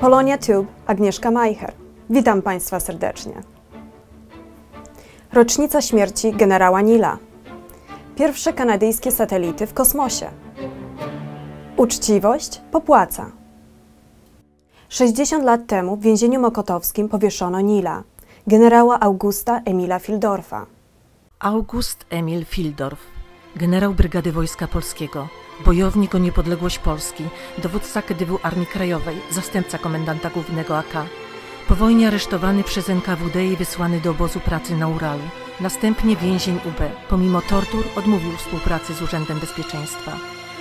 Polonia Tube, Agnieszka Majcher. Witam Państwa serdecznie. Rocznica śmierci generała Nila. Pierwsze kanadyjskie satelity w kosmosie. Uczciwość popłaca. 60 lat temu w więzieniu mokotowskim powieszono Nila, generała Augusta Emila Fildorfa. August Emil Fildorf, generał Brygady Wojska Polskiego, bojownik o niepodległość Polski, dowódca KDW Armii Krajowej, zastępca komendanta głównego AK. Po wojnie aresztowany przez NKWD i wysłany do obozu pracy na Uralu. Następnie więzień UB. Pomimo tortur odmówił współpracy z Urzędem Bezpieczeństwa.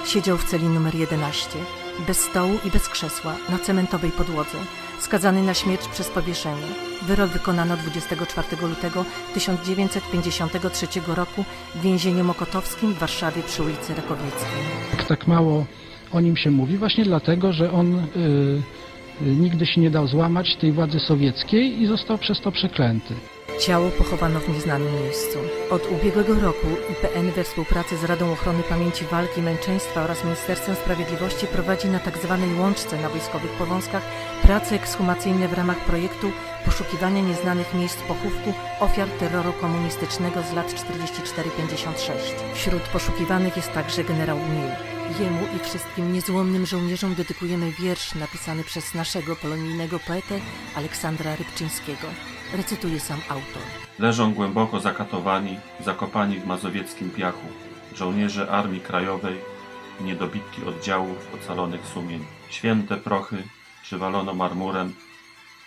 Siedział w celi numer 11, bez stołu i bez krzesła, na cementowej podłodze, skazany na śmierć przez powieszenie. Wyrok wykonano 24 lutego 1953 roku w więzieniu mokotowskim w Warszawie przy ulicy Rakowieckiej. Tak, mało o nim się mówi, właśnie dlatego, że on y, y, nigdy się nie dał złamać tej władzy sowieckiej i został przez to przeklęty. Ciało pochowano w nieznanym miejscu. Od ubiegłego roku IPN we współpracy z Radą Ochrony Pamięci Walki Męczeństwa oraz Ministerstwem Sprawiedliwości prowadzi na tzw. łączce na wojskowych powązkach prace ekshumacyjne w ramach projektu poszukiwania nieznanych miejsc pochówku ofiar terroru komunistycznego z lat 44-56. Wśród poszukiwanych jest także generał Nil. Jemu i wszystkim niezłomnym żołnierzom dedykujemy wiersz napisany przez naszego polonijnego poetę Aleksandra Rybczyńskiego. Recytuje sam autor. Leżą głęboko zakatowani, zakopani w mazowieckim piachu, żołnierze Armii Krajowej niedobitki oddziałów ocalonych sumień. Święte prochy przywalono marmurem,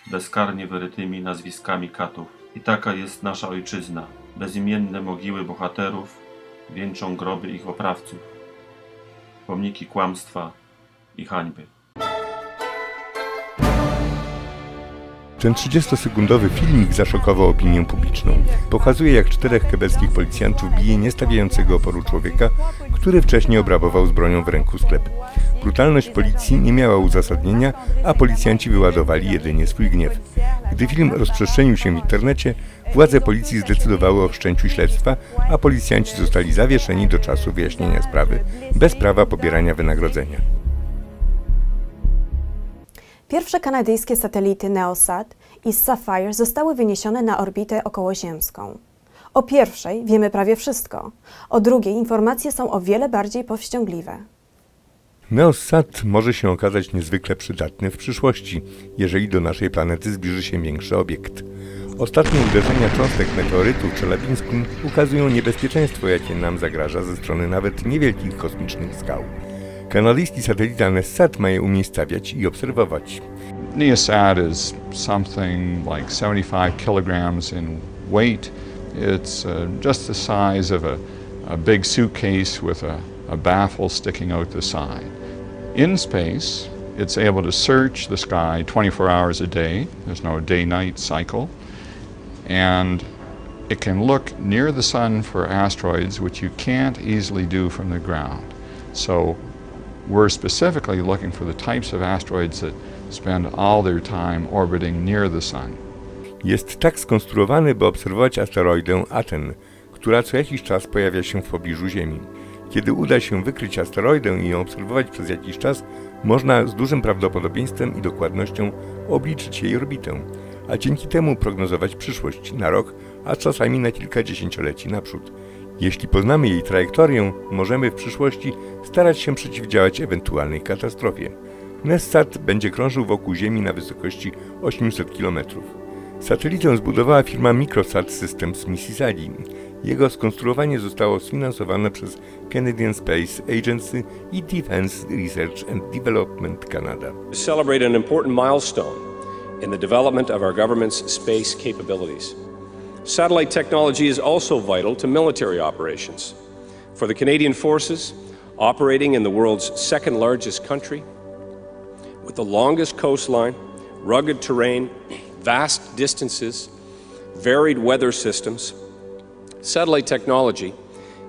bezkarnie wyrytymi nazwiskami katów. I taka jest nasza ojczyzna. Bezimienne mogiły bohaterów wieńczą groby ich oprawców. Pomniki kłamstwa i hańby. Ten 30-sekundowy filmik zaszokował opinię publiczną. Pokazuje, jak czterech quebeckich policjantów bije niestawiającego oporu człowieka, który wcześniej obrabował z bronią w ręku sklep. Brutalność policji nie miała uzasadnienia, a policjanci wyładowali jedynie swój gniew. Gdy film rozprzestrzenił się w internecie, władze policji zdecydowały o wszczęciu śledztwa, a policjanci zostali zawieszeni do czasu wyjaśnienia sprawy, bez prawa pobierania wynagrodzenia. Pierwsze kanadyjskie satelity Neosat i Sapphire zostały wyniesione na orbitę okołoziemską. O pierwszej wiemy prawie wszystko, o drugiej informacje są o wiele bardziej powściągliwe. Neosat może się okazać niezwykle przydatny w przyszłości, jeżeli do naszej planety zbliży się większy obiekt. Ostatnie uderzenia cząstek meteorytu w ukazują niebezpieczeństwo, jakie nam zagraża ze strony nawet niewielkich kosmicznych skał. Kanadyjski satelita NESSAT ma je umiejscawiać i obserwować. Neosat is something like 75 kilograms in weight. It's uh, just the size of a, a big suitcase with a, a baffle sticking out the side. In space, it's able to search the sky 24 hours a day. There's no day night cycle. And it can look near the sun for asteroids, which you can't easily do from the ground. So we're specifically looking for the types of asteroids that spend all their time orbiting near the sun. Jest tak skonstruowany, by obserwować asteroidę Aten, która co jakiś czas pojawia się w pobliżu Ziemi. Kiedy uda się wykryć asteroidę i ją obserwować przez jakiś czas, można z dużym prawdopodobieństwem i dokładnością obliczyć jej orbitę, a dzięki temu prognozować przyszłość na rok, a czasami na kilka dziesięcioleci naprzód. Jeśli poznamy jej trajektorię, możemy w przyszłości starać się przeciwdziałać ewentualnej katastrofie. NESSAT będzie krążył wokół Ziemi na wysokości 800 km. Satelitę zbudowała firma Microsat Systems Mississauga. Jego skonstruowanie zostało sfinansowane przez Canadian Space Agency i Defense Research and Development Canada. To celebrate an important milestone in the development of our government's space capabilities. Satellite technology is also vital to military operations. For the Canadian forces, operating in the world's second largest country, with the longest coastline, rugged terrain, vast distances, varied weather systems, satellite technology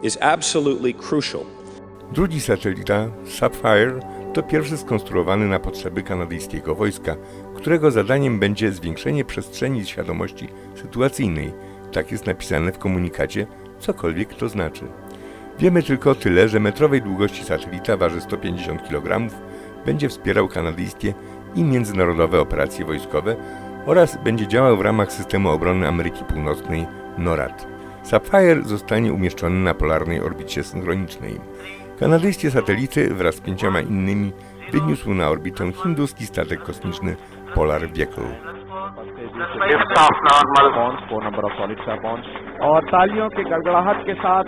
is absolutely crucial Drugi satelita, Sapphire, to pierwszy skonstruowany na potrzeby kanadyjskiego wojska, którego zadaniem będzie zwiększenie przestrzeni świadomości sytuacyjnej. Tak jest napisane w komunikacie, cokolwiek to znaczy. Wiemy tylko tyle, że metrowej długości satelita waży 150 kg, będzie wspierał kanadyjskie i międzynarodowe operacje wojskowe oraz będzie działał w ramach systemu obrony Ameryki Północnej NORAD. Sapphire zostanie umieszczony na polarnej orbicie synchronicznej. Kanadyjskie satelity wraz z pięcioma innymi wyniósł na orbitę hinduski statek kosmiczny Polar Vehicle. Pond's four number of solid सा पॉन्स और तालियों के गड़गड़ाहट के साथ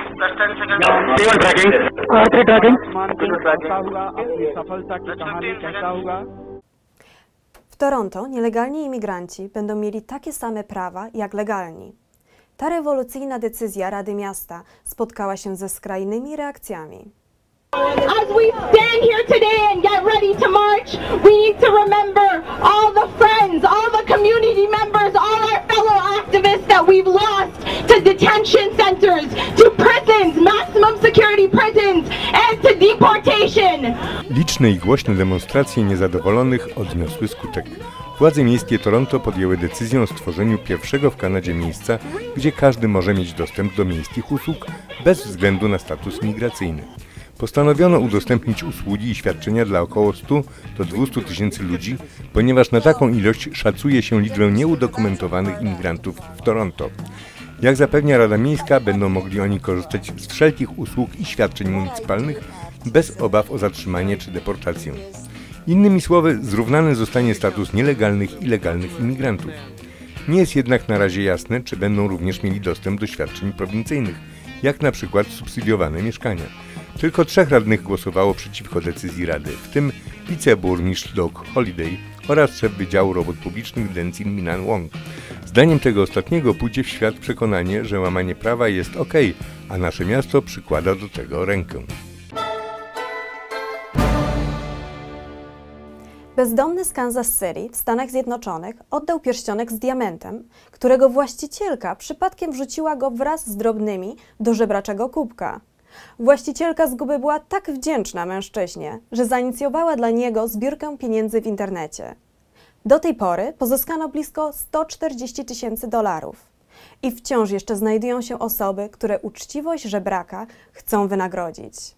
आसमान को कहता हुआ अपनी सफलता की कहानी कहता हुआ w Toronto nielegalni imigranci będą mieli takie same prawa jak legalni. Ta rewolucyjna decyzja Rady Miasta spotkała się ze skrajnymi reakcjami. As we stand here today and get ready to march, we need to remember all the friends, all the community members, all our fellow activists that we've lost to detention centers, Liczne i głośne demonstracje niezadowolonych odniosły skutek. Władze miejskie Toronto podjęły decyzję o stworzeniu pierwszego w Kanadzie miejsca, gdzie każdy może mieć dostęp do miejskich usług bez względu na status migracyjny. Postanowiono udostępnić usługi i świadczenia dla około 100 do 200 tysięcy ludzi, ponieważ na taką ilość szacuje się liczbę nieudokumentowanych imigrantów w Toronto. Jak zapewnia Rada Miejska, będą mogli oni korzystać z wszelkich usług i świadczeń municypalnych bez obaw o zatrzymanie czy deportację. Innymi słowy, zrównany zostanie status nielegalnych i legalnych imigrantów. Nie jest jednak na razie jasne, czy będą również mieli dostęp do świadczeń prowincyjnych, jak na przykład subsydiowane mieszkania. Tylko trzech radnych głosowało przeciwko decyzji Rady, w tym wiceburmistrz Doug Holiday oraz szef Wydziału Robót Publicznych Denzin Minan Wong. Zdaniem tego ostatniego pójdzie w świat przekonanie, że łamanie prawa jest ok, a nasze miasto przykłada do tego rękę. Bezdomny z Kansas City w Stanach Zjednoczonych oddał pierścionek z diamentem, którego właścicielka przypadkiem wrzuciła go wraz z drobnymi do żebraczego kubka. Właścicielka zguby była tak wdzięczna mężczyźnie, że zainicjowała dla niego zbiórkę pieniędzy w internecie. Do tej pory pozyskano blisko 140 tysięcy dolarów. I wciąż jeszcze znajdują się osoby, które uczciwość żebraka chcą wynagrodzić.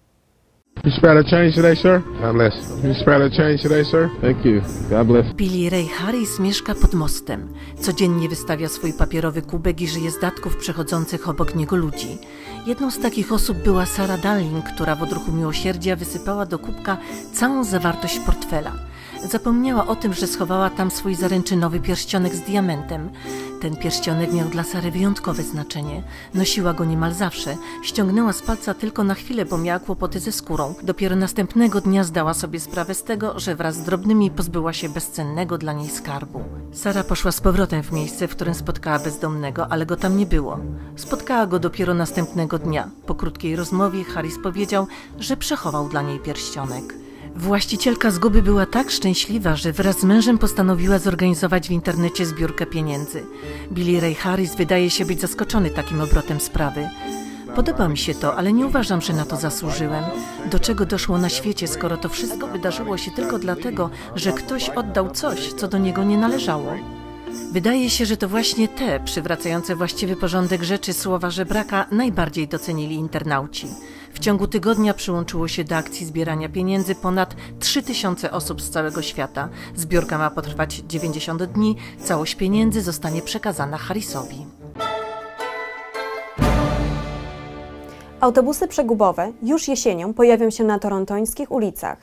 You spare a change today, sir? God bless. You spare a change today, sir? Thank you. God bless. Billy Ray Harris mieszka pod mostem. Codziennie wystawia swój papierowy kubek i żyje z datków przechodzących obok niego ludzi. Jedną z takich osób była Sarah Darling, która w odruchu miłosierdzia wysypała do kubka całą zawartość portfela. Zapomniała o tym, że schowała tam swój zaręczynowy pierścionek z diamentem. Ten pierścionek miał dla Sary wyjątkowe znaczenie. Nosiła go niemal zawsze. Ściągnęła z palca tylko na chwilę, bo miała kłopoty ze skórą. Dopiero następnego dnia zdała sobie sprawę z tego, że wraz z drobnymi pozbyła się bezcennego dla niej skarbu. Sara poszła z powrotem w miejsce, w którym spotkała bezdomnego, ale go tam nie było. Spotkała go dopiero następnego dnia. Po krótkiej rozmowie Harris powiedział, że przechował dla niej pierścionek. Właścicielka zguby była tak szczęśliwa, że wraz z mężem postanowiła zorganizować w internecie zbiórkę pieniędzy. Billy Ray Harris wydaje się być zaskoczony takim obrotem sprawy. Podoba mi się to, ale nie uważam, że na to zasłużyłem. Do czego doszło na świecie, skoro to wszystko wydarzyło się tylko dlatego, że ktoś oddał coś, co do niego nie należało? Wydaje się, że to właśnie te przywracające właściwy porządek rzeczy słowa żebraka najbardziej docenili internauci. W ciągu tygodnia przyłączyło się do akcji zbierania pieniędzy ponad 3000 osób z całego świata. Zbiórka ma potrwać 90 dni, całość pieniędzy zostanie przekazana Harrisowi. Autobusy przegubowe już jesienią pojawią się na torontońskich ulicach.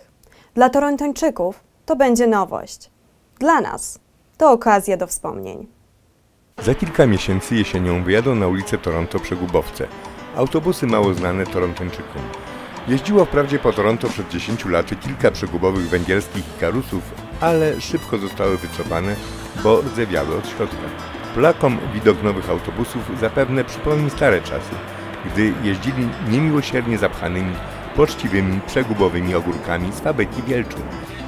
Dla torontończyków to będzie nowość. Dla nas to okazja do wspomnień. Za kilka miesięcy jesienią wyjadą na ulicę Toronto przegubowce. Autobusy mało znane Torontończykom. Jeździło wprawdzie po Toronto przed 10 laty kilka przegubowych węgierskich ikarusów, ale szybko zostały wycofane, bo rdzewiały od środka. Polakom widok nowych autobusów zapewne przypomni stare czasy, gdy jeździli niemiłosiernie zapchanymi, poczciwymi, przegubowymi ogórkami z fabryki Wielczu.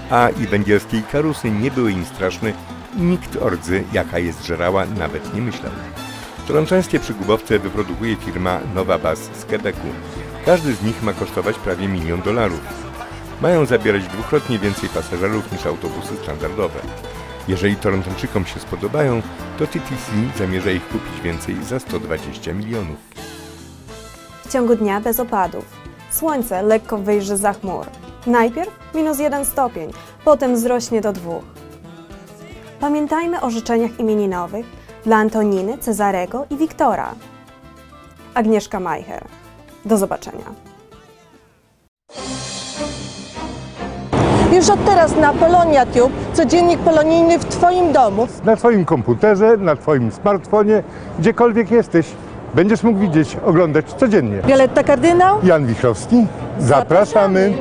A i węgierskie ikarusy nie były im straszne nikt o rdzy, jaka je zżerała, nawet nie myślał. Torontońskie przygubowce wyprodukuje firma Nova Bus z Quebecu. Każdy z nich ma kosztować prawie milion dolarów. Mają zabierać dwukrotnie więcej pasażerów niż autobusy standardowe. Jeżeli Torontończykom się spodobają, to TTC zamierza ich kupić więcej za 120 milionów. W ciągu dnia bez opadów. Słońce lekko wyjrzy za chmur. Najpierw minus jeden stopień, potem wzrośnie do dwóch. Pamiętajmy o życzeniach imieninowych dla Antoniny, Cezarego i Wiktora. Agnieszka Majcher. Do zobaczenia. Już od teraz na Polonia Tube, codziennik polonijny w Twoim domu. na Twoim komputerze, na Twoim smartfonie, gdziekolwiek jesteś, będziesz mógł widzieć, oglądać codziennie. Violetta Kardynał. Jan Wichrowski, zapraszamy.